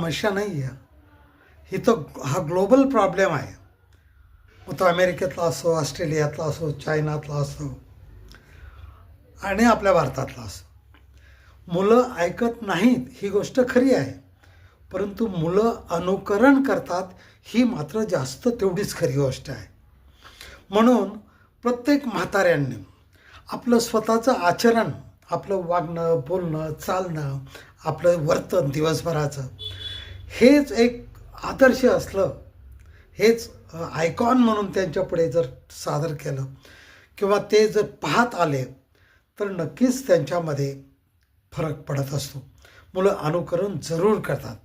समस्या नाही आहे. ही तर हा ग्लोबल प्रॉब्लेम आहे. मग तो अमेरिकेतला असो ऑस्ट्रेलियातला असो चायनातला असो आणि आपल्या भारतातला असो. मुलं ऐकत नाहीत ही गोष्ट खरी आहे. परंतु मुलं अनुकरण करतात ही मात्र जास्त तेवढीच खरी गोष्ट आहे. म्हणून प्रत्येक म्हाताऱ्यांनी आपलं स्वतःचं आचरण आपलं वागणं बोलणं चालणं आपलं वर्तन दिवसभराचं हेच एक आदर्श असलं हेच आयकॉन म्हणून त्यांच्यापुढे जर सादर केलं किंवा ते जर पाहत आले तर नक्कीच त्यांच्यामध्ये फरक पडत असतो. मुलं अनुकरण जरूर करतात.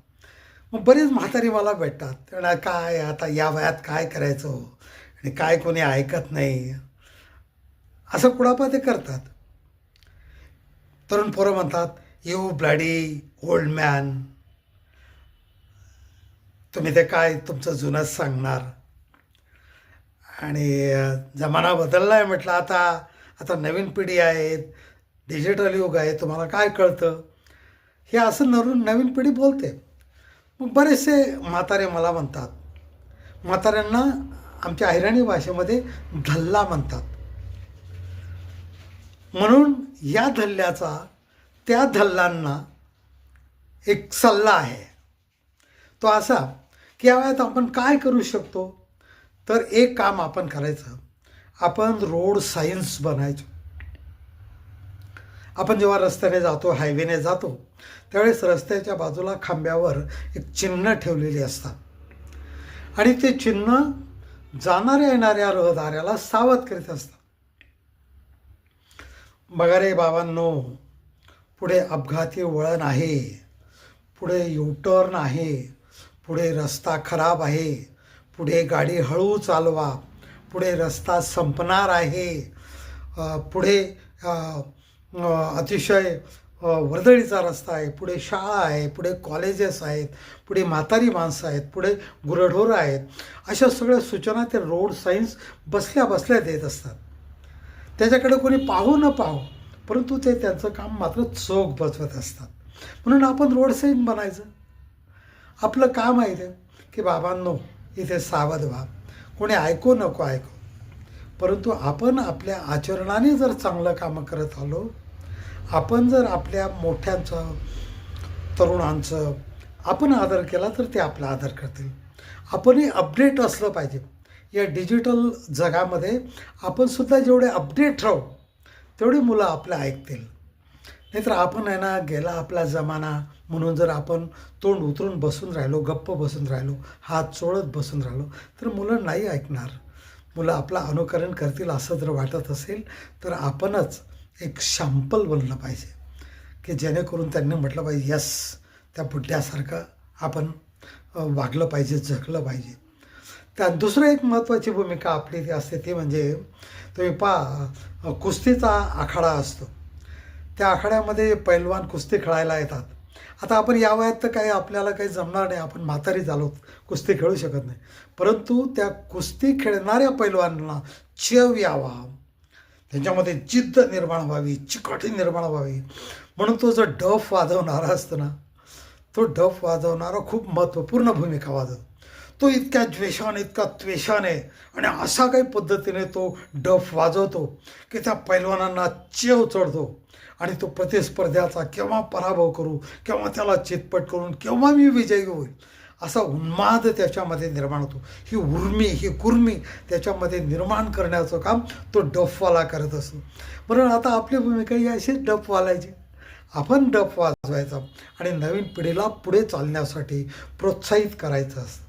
मग बरीच म्हातारी मला भेटतात. त्यांना काय आता या वयात काय करायचं? आणि काय कोणी ऐकत नाही? असं कुडापा ते करतात. तरुण पोरं म्हणतात यू ब्लडी ओल्ड मॅन तुम्ही ते काय तुमचं जुनंच सांगणार. आणि जमाना बदलला आहे म्हटलं आता आता नवीन पिढी आहे डिजिटल युग आहे तुम्हाला काय कळतं? हे असं नरून नवीन पिढी बोलते. मग बरेचसे म्हातारे मला म्हणतात. म्हाताऱ्यांना आमच्या अहिराणी भाषेमध्ये धल्ला म्हणतात. म्हणून या धल्ल्याचा त्या धल्लांना एक सल्ला आहे. तो असा की या वयात आपण काय करू शकतो? तर एक काम आपण करायचं. आपण रोड सायन्स बनायचो. आपण जेव्हा रस्त्याने जातो हायवेने जातो त्यावेळेस रस्त्याच्या बाजूला खांब्यावर एक चिन्ह ठेवलेली असतात. आणि ते चिन्ह जाणाऱ्या येणाऱ्या रहदाऱ्याला सावध करीत असतात. बघा रे बाबांनो पुढे अपघाती वळण आहे. पुढे युटर्न आहे. पुढे रस्ता खराब आहे. पुढे गाडी हळू चालवा. पुढे रस्ता संपणार आहे. पुढे अतिशय वर्दळीचा रस्ता आहे. पुढे शाळा आहे. पुढे कॉलेजेस आहेत. पुढे म्हातारी माणसं आहेत. पुढे गुरढोरं आहेत. अशा सगळ्या सूचना ते रोड सायन्स बसल्या बसल्या देत असतात. त्याच्याकडे कोणी पाहू न पाहू परंतु ते त्यांचं काम मात्र चोख बसवत असतात. म्हणून आपण रोड साईन बनायचं. आपलं काम आहे ते. की बाबांनो इथे सावध व्हा. कोणी ऐकू नको ऐकू. परंतु आपण आपल्या आचरणाने जर चांगलं कामं करत आलो आपण जर आपल्या मोठ्यांचं तरुणांचं आपण आदर केला तर ते आपला आदर करतील. आपणही अपडेट असलं पाहिजे. या डिजिटल जगामध्ये आपण सुद्धा जेवढे अपडेट राहू तेवढी मुलं आपलं ऐकतील. नाहीतर आपण आहे ना गेला आपला जमाना. म्हणून जर आपण तोंड उतरून बसून राहिलो गप्प बसून राहिलो हात चोळत बसून राहिलो तर मुलं नाही ऐकणार. मुलं आपलं अनुकरण करतील असं जर वाटत असेल तर आपणच एक शॅम्पल बनलं पाहिजे. की जेणेकरून त्यांनी म्हटलं पाहिजे यस त्या बुड्ढ्यासारखं आपण वागलं पाहिजे जगलं पाहिजे. त्यात दुसरं एक महत्त्वाची भूमिका आपली ती असते ती म्हणजे तुम्ही पा कुस्तीचा आखाडा असतो. त्या आखाड्यामध्ये पैलवान कुस्ती खेळायला येतात. आता आपण या वयात तर काही आपल्याला काही जमणार नाही. आपण म्हातारी झालो कुस्ती खेळू शकत नाही. परंतु त्या कुस्ती खेळणाऱ्या पैलवानांना चव यावा. त्यांच्यामध्ये जिद्द निर्माण व्हावी चिकाटी निर्माण व्हावी. म्हणून तो जो डफ वाजवणारा असतो ना तो डफ वाजवणारा खूप महत्त्वपूर्ण भूमिका वाजवतो. तो इतक्या द्वेषाने इतका त्वेषाने आणि असा काही पद्धतीने तो डफ वाजवतो की त्या पैलवानांना चेव चढतो आणि तो प्रतिस्पर्ध्याचा केव्हा पराभव करू केव्हा त्याला चितपट करून केव्हा मी विजयी होईल असा उन्माद त्याच्यामध्ये निर्माण होतो. ही उर्मी ही कुर्मी त्याच्यामध्ये निर्माण करण्याचं काम तो डफवाला करत असतो. म्हणून आता आपली भूमिका ही अशी डफवालायची आपण डफ वाजवायचा आणि नवीन पिढीला पुढे चालण्यासाठी प्रोत्साहित करायचं असतं.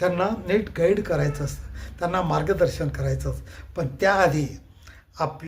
त्यांना नीट गाईड करायचं असतं. त्यांना मार्गदर्शन करायचं असतं. पण त्याआधी आप